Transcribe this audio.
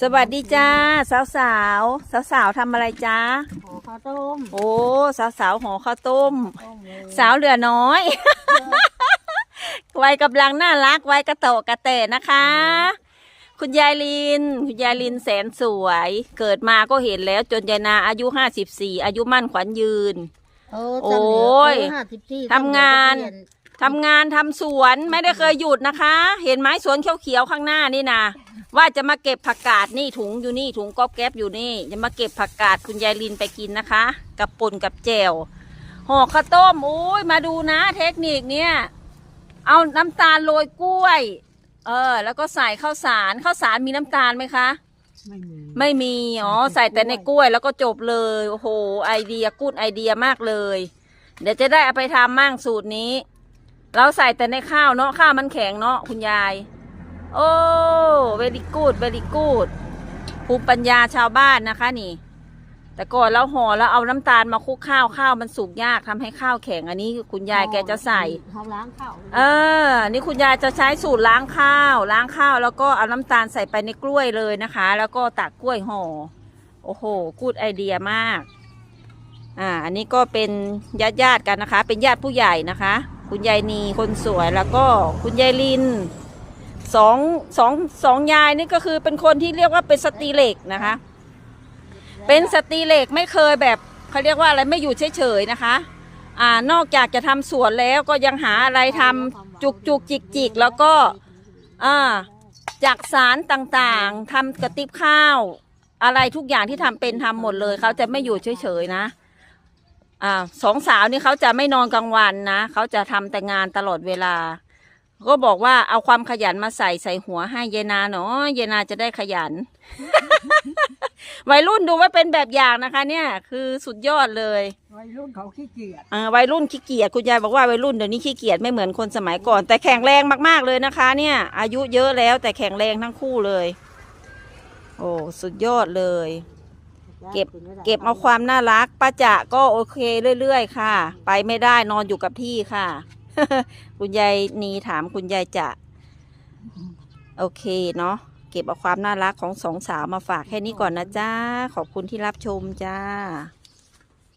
สวัสดีจ้า สาวสาวสาวสาวๆทำอะไรจ้าขอข้าวต้มโอ้สาวสาวๆห่อข้าวต้ม ต้มเลยสาวเหลือน้อย วัยกำลังน่ารักวัยกระโตะกระเตะนะคะ คุณยายลิน คุณยายลินแสนสวย เกิดมาก็เห็นแล้วจนยายนาอายุห้าสิบสี่อายุมั่นขวัญยืน เออโอ้ยห้าสิบสี่ทำงาน ทำงานทำสวนไม่ได้เคยหยุดนะคะ เห็นไหมสวนเขียวๆข้างหน้านี่นะว่าจะมาเก็บผักกาดนี่ถุงอยู่นี่ถุงก๊อบแก๊บอยู่นี่ จะมาเก็บผักกาดคุณยายลินไปกินนะคะ กับป่นกับแจวห่อข้าวต้มโอ้ยมาดูนะ เทคนิคเนี่ยเอาน้ำตาลโรยกล้วย เออ แล้วก็ใส่ข้าวสารข้าวสารมีน้ำตาลไหมคะไม่มีไม่มีอ๋อใส่แต่ในกล้วยแล้วก็จบเลยโอ้โหไอเดียกูดไอเดียมากเลย เดี๋ยวจะได้เอาไปทำมั่งสูตรนี้ เราใส่แต่ในข้าวเนาะข้าวมันแข็งเนาะคุณยาย โอ้เวลิกูดเวลิกูดภูมิปัญญาชาวบ้านนะคะนี่ แต่ก่อนเราห่อแล้วเอาน้ำตาลมาคลุกข้าวข้าวมันสุกยากทำให้ข้าวแข็งอันนี้คุณยายแกจะใส่เขาล้างข้าวเออ นี่คุณยายจะใช้สูตรล้างข้าว ล้างข้าวแล้วก็เอาน้ำตาลใส่ไปในกล้วยเลยนะคะ แล้วก็ตักกล้วยห่อโอ้โหกูดไอเดียมาก อ่า อันนี้ก็เป็นญาติญาติๆกันนะคะ เป็นญาติผู้ใหญ่นะคะ คุณยายนีคนสวยแล้วก็คุณยายลินสองสองสองยายนี่ก็คือเป็นคนที่เรียกว่าเป็นสตรีเหล็กนะคะ เป็นสตรีเหล็กไม่เคยแบบเขาเรียกว่าอะไรไม่อยู่เฉยๆนะคะ อ่านอกจากจะทำสวนแล้วก็ยังหาอะไรทำจุกจุกจิกจิกแล้วก็อ่าจากสารต่างๆทำกระติบข้าว อะไรทุกอย่างที่ทำเป็นทำหมดเลยเขาจะไม่อยู่เฉยๆนะ อ่าสองสาวนี่เขาจะไม่นอนกลางวันนะเขาจะทำแต่งานตลอดเวลา ก็บอกว่าเอาความขยันมาใส่ใส่หัวให้เยนาเนาะเยนาจะได้ขยัน วัยรุ่นดูว่าเป็นแบบอย่างนะคะ เนี่ย คือสุดยอดเลย วัยรุ่นเขาขี้เกียจอ่าวัยรุ่นขี้เกียจคุณยายบอกว่าวัยรุ่นเดี๋ยวนี้ขี้เกียจไม่เหมือนคนสมัยก่อน แต่แข็งแรงมากๆเลยนะคะ เนี่ย อายุเยอะแล้วแต่แข็งแรงทั้งคู่เลย โอ้สุดยอดเลย เก็บเก็บเอาความน่ารักป้าจะก็โอเคเรื่อยๆค่ะ ไปไม่ได้นอนอยู่กับที่ค่ะ คุณยายนีถามคุณยายจะโอเคเนาะเก็บเอาความน่ารักของสองสาวมาฝากแค่นี้ก่อนนะจ้าขอบคุณที่รับชมจ้า